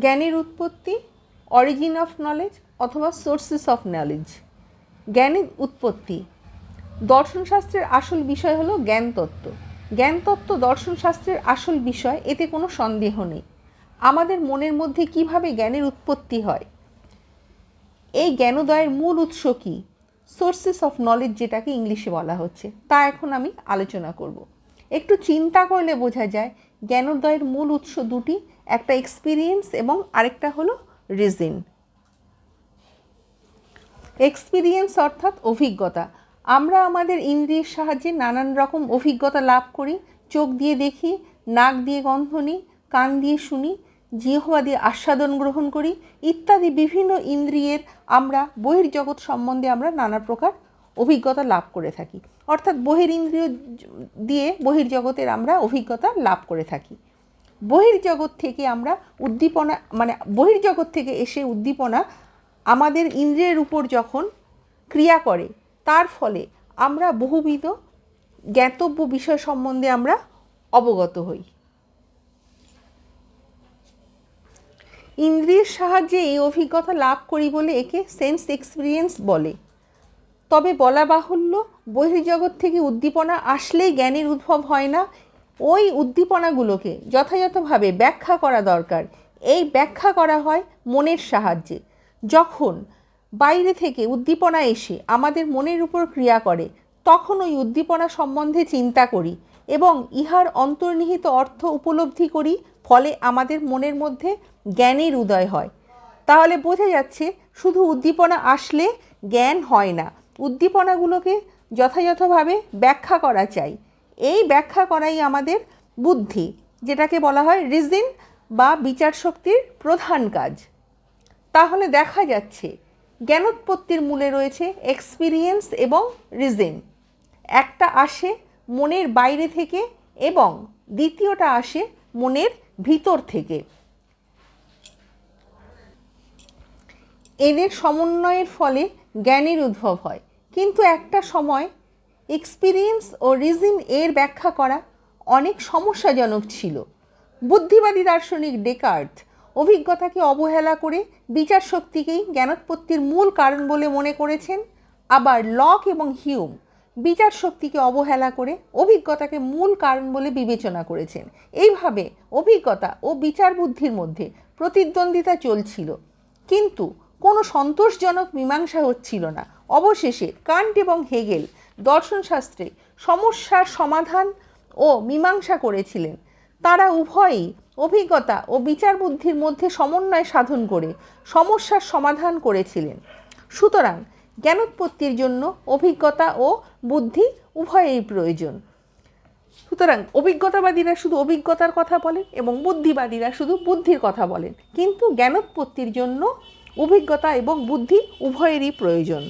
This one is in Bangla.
জ্ঞানের উৎপত্তি অরিজিন অফ নলেজ অথবা সোর্সেস অফ নলেজ জ্ঞানের উৎপত্তি। দর্শনশাস্ত্রের আসল বিষয় হলো জ্ঞানতত্ত্ব। জ্ঞানতত্ত্ব দর্শনশাস্ত্রের আসল বিষয়, এতে কোনো সন্দেহ নেই। আমাদের মনের মধ্যে কীভাবে জ্ঞানের উৎপত্তি হয়? এই জ্ঞানোদয়ের মূল উৎস কী? সোর্সেস অফ নলেজ যেটাকে ইংলিশে বলা হচ্ছে, তা এখন আমি আলোচনা করব। একটু চিন্তা করলে বোঝা যায়, জ্ঞানোদয়ের মূল উৎস দুটি একটা এক্সপিরিয়েন্স এবং আরেকটা হলো রিজিন এক্সপিরিয়েন্স অর্থাৎ অভিজ্ঞতা। আমরা আমাদের ইন্দ্রিয়ের সাহায্যে নানান রকম অভিজ্ঞতা লাভ করি। চোখ দিয়ে দেখি, নাক দিয়ে গন্ধ নিই, কান দিয়ে শুনি, জিহ্বা দিয়ে আস্বাদন গ্রহণ করি ইত্যাদি বিভিন্ন ইন্দ্রিয়ের আমরা বহির্জগৎ সম্বন্ধে আমরা নানা প্রকার অভিজ্ঞতা লাভ করে থাকি। অর্থাৎ বহির ইন্দ্রিয় দিয়ে বহির্জগতের আমরা অভিজ্ঞতা লাভ করে থাকি। বহির্জগৎ থেকে আমরা উদ্দীপনা মানে বহির্জগৎ থেকে এসে উদ্দীপনা আমাদের ইন্দ্রিয়ের উপর যখন ক্রিয়া করে, তার ফলে আমরা বহুবিধ জ্ঞাতব্য বিষয় সম্বন্ধে আমরা অবগত হই। ইন্দ্রিয়ের সাহায্যে এই অভিজ্ঞতা লাভ করি বলে একে সেন্স এক্সপিরিয়েন্স বলে। তবে বলা বাহুল্য, বহির্জগৎ থেকে উদ্দীপনা আসলেই জ্ঞানের উদ্ভব হয় না ওই উদ্দীপনাগুলোকে যথাযথভাবে ব্যাখ্যা করা দরকার। এই ব্যাখ্যা করা হয় মনের সাহায্যে। যখন বাইরে থেকে উদ্দীপনা এসে আমাদের মনের উপর ক্রিয়া করে, তখন ওই উদ্দীপনা সম্বন্ধে চিন্তা করি এবং ইহার অন্তর্নিহিত অর্থ উপলব্ধি করি, ফলে আমাদের মনের মধ্যে জ্ঞানের উদয় হয়। তাহলে বোঝা যাচ্ছে, শুধু উদ্দীপনা আসলে জ্ঞান হয় না। উদ্দীপনাগুলোকে যথাযথভাবে ব্যাখ্যা করা চাই। এই ব্যাখ্যা করাই আমাদের বুদ্ধি, যেটাকে বলা হয় রিজিন বা বিচার শক্তির প্রধান কাজ। তাহলে দেখা যাচ্ছে, জ্ঞানোৎপত্তির মূলে রয়েছে এক্সপিরিয়েন্স এবং রিজিন। একটা আসে মনের বাইরে থেকে এবং দ্বিতীয়টা আসে মনের ভিতর থেকে। এদের সমন্বয়ের ফলে জ্ঞানের উদ্ভব হয়। কিন্তু একটা সময় এক্সপিরিয়েন্স ও রিজন এর ব্যাখ্যা করা অনেক সমস্যাজনক ছিল। বুদ্ধিবাদী দার্শনিক ডেকার্ট অভিজ্ঞতাকে অবহেলা করে বিচার শক্তিকেই জ্ঞানোৎপত্তির মূল কারণ বলে মনে করেছেন। আবার লক এবং হিউম বিচার শক্তিকে অবহেলা করে অভিজ্ঞতাকে মূল কারণ বলে বিবেচনা করেছেন। এইভাবে অভিজ্ঞতা ও বিচার বুদ্ধির মধ্যে প্রতিদ্বন্দ্বিতা চলছিল। কিন্তু কোনো সন্তোষজনক মীমাংসা হচ্ছিল না। অবশেষে কান্ট এবং হেগেল দর্শনশাস্ত্রে সমস্যার সমাধান ও মীমাংসা করেছিলেন। তারা উভয়ই অভিজ্ঞতা ও বিচার বুদ্ধির মধ্যে সমন্বয় সাধন করে সমস্যার সমাধান করেছিলেন। সুতরাং জ্ঞানোৎপত্তির জন্য অভিজ্ঞতা ও বুদ্ধি উভয়েরই প্রয়োজন। সুতরাং অভিজ্ঞতাবাদীরা শুধু অভিজ্ঞতার কথা বলেন এবং বুদ্ধিবাদীরা শুধু বুদ্ধির কথা বলেন। কিন্তু জ্ঞানোৎপত্তির জন্য অভিজ্ঞতা এবং বুদ্ধি উভয়েরই প্রয়োজন।